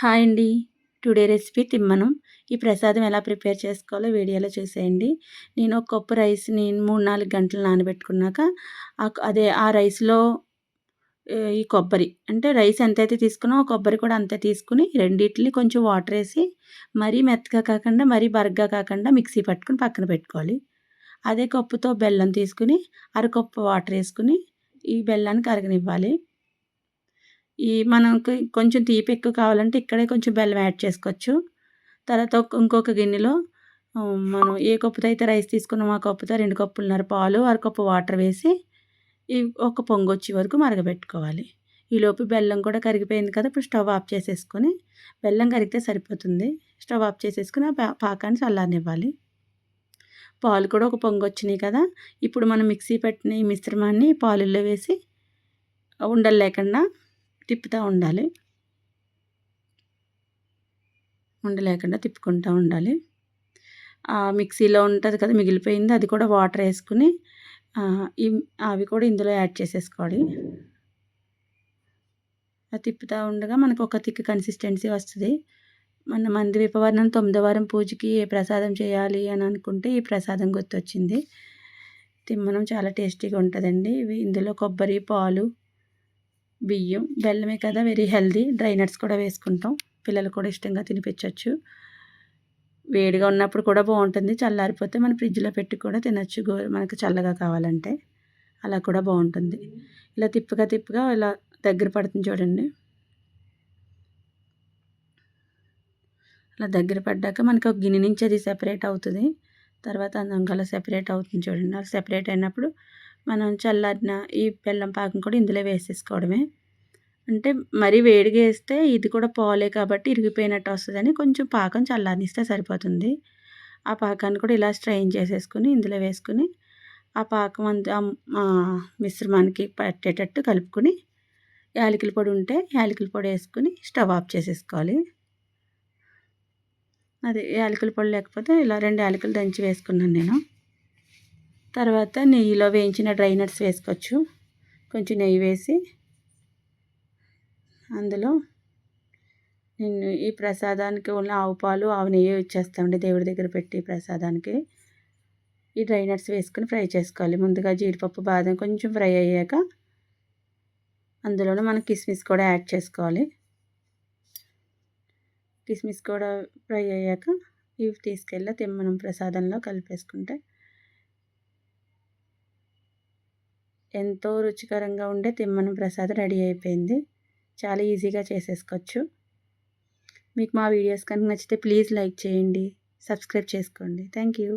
Hi అండి. Today recipe Thimmanam. ఈ ప్రసాదం ఎలా ప్రిపేర్ చేసుకోవాలో వీడియోలో చూసేయండి. నేను ఒక కప్పు రైస్ని మూడు నాలుగు గంటలు నానబెట్టుకున్నాక అదే ఆ రైస్లో ఈ కొబ్బరి. అంటే రైస్ ఎంతైతే తీసుకున్నామో కొబ్బరి కూడా అంతే తీసుకుని రెండింటిని కొంచెం వాటర్ వేసి మరీ మెత్తగా కాకుండా మరీ బరగ్గా కాకుండా మిక్సీ పట్టుకుని పక్కన పెట్టుకోవాలి. అదే కప్పుతో బెల్లం తీసుకుని అరకప్పు వాటర్ వేసుకుని ఈ బెల్లానికి అరగనివ్వాలి. ఈ మనకు కొంచెం తీపి ఎక్కువ కావాలంటే ఇక్కడే కొంచెం బెల్లం యాడ్ చేసుకోవచ్చు. తర్వాత ఇంకొక గిన్నెలో మనం ఏ కప్పుతో అయితే రైస్ తీసుకున్నామో ఆ కప్పుతో రెండు కప్పులున్నర పాలు అరకప్పు వాటర్ వేసి ఈ ఒక పొంగు వచ్చే వరకు మరగబెట్టుకోవాలి. ఈలోపు బెల్లం కూడా కరిగిపోయింది కదా ఇప్పుడు స్టవ్ ఆఫ్ చేసేసుకొని బెల్లం కరిగితే సరిపోతుంది. స్టవ్ ఆఫ్ చేసేసుకుని ఆ పాకాన్ని చల్లారనివ్వాలి. పాలు కూడా ఒక పొంగు వచ్చినాయి కదా ఇప్పుడు మనం మిక్సీ పెట్టిన ఈ మిశ్రమాన్ని పాలుల్లో వేసి ఉండలు లేకుండా తిప్పుతూ ఉండాలి. ఉండలేకుండా తిప్పుకుంటూ ఉండాలి. మిక్సీలో ఉంటుంది కదా మిగిలిపోయింది. అది కూడా వాటర్ వేసుకుని అవి కూడా ఇందులో యాడ్ చేసేసుకోవాలి. అది తిప్పుతూ ఉండగా మనకు ఒక థిక్ కన్సిస్టెన్సీ వస్తుంది. మన మంది విపవర్ణం తొమ్మిదో వారం పూజకి ఏ ప్రసాదం చేయాలి అని అనుకుంటే ఈ ప్రసాదం గుర్తొచ్చింది. తిమ్మనం చాలా టేస్టీగా ఉంటుందండి. ఇవి ఇందులో కొబ్బరి పాలు బియ్యం బెల్లమే కదా వెరీ హెల్దీ. డ్రై నట్స్ కూడా వేసుకుంటాం. పిల్లలు కూడా ఇష్టంగా తినిపించవచ్చు వేడిగా ఉన్నప్పుడు కూడా బాగుంటుంది. చల్లారిపోతే మనం ఫ్రిడ్జ్లో పెట్టి కూడా తినచ్చు. గో మనకు చల్లగా కావాలంటే అలా కూడా బాగుంటుంది. ఇలా తిప్పగా తిప్పగా ఇలా దగ్గర పడుతుంది చూడండి. అలా దగ్గర పడ్డాక మనకు ఒక గిన్నె నుంచి అది సెపరేట్ అవుతుంది. తర్వాత అందంగా సెపరేట్ అవుతుంది చూడండి. అలా సెపరేట్ అయినప్పుడు మనం చల్లారిన ఈ బెల్లం పాకం కూడా ఇందులో వేసేసుకోవడమే. అంటే మరీ వేడిగా వేస్తే ఇది కూడా పోలే కాబట్టి ఇరిగిపోయినట్టు వస్తుందని కొంచెం పాకం చల్లారిస్తే సరిపోతుంది. ఆ పాకాన్ని కూడా ఇలా స్ట్రైన్ చేసేసుకుని ఇందులో వేసుకుని ఆ పాకం అంతా మిశ్రమానికి పట్టేటట్టు కలుపుకొని యాలకుల పొడి ఉంటే యాలకుల పొడి వేసుకుని స్టవ్ ఆఫ్ చేసేసుకోవాలి. అది యాలకుల పొడి లేకపోతే ఇలా రెండు యాలకులు దంచి వేసుకున్నాను నేను. తర్వాత నెయ్యిలో వేయించిన డ్రై నట్స్ వేసుకోవచ్చు. కొంచెం నెయ్యి వేసి అందులో నేను ఈ ప్రసాదానికి ఉన్న ఆవు పాలు ఆవు నెయ్యి ఇచ్చేస్తామండి దేవుడి దగ్గర పెట్టి ప్రసాదానికి ఈ డ్రై నట్స్ వేసుకొని ఫ్రై చేసుకోవాలి. ముందుగా జీడిపప్పు బాదం కొంచెం ఫ్రై అయ్యాక అందులోనే మనం కిస్మిస్ కూడా యాడ్ చేసుకోవాలి. కిస్మిస్ కూడా ఫ్రై అయ్యాక ఇవి తీసుకెళ్ళి తిమ్మనం ప్రసాదంలో కలిపేసుకుంటే ఎంతో రుచికరంగా ఉండే తిమ్మనం ప్రసాదం రెడీ అయిపోయింది. చాలా ఈజీగా చేసేసుకోవచ్చు. మీకు మా వీడియోస్ కనుక నచ్చితే ప్లీజ్ లైక్ చేయండి. సబ్స్క్రైబ్ చేసుకోండి. Thank you.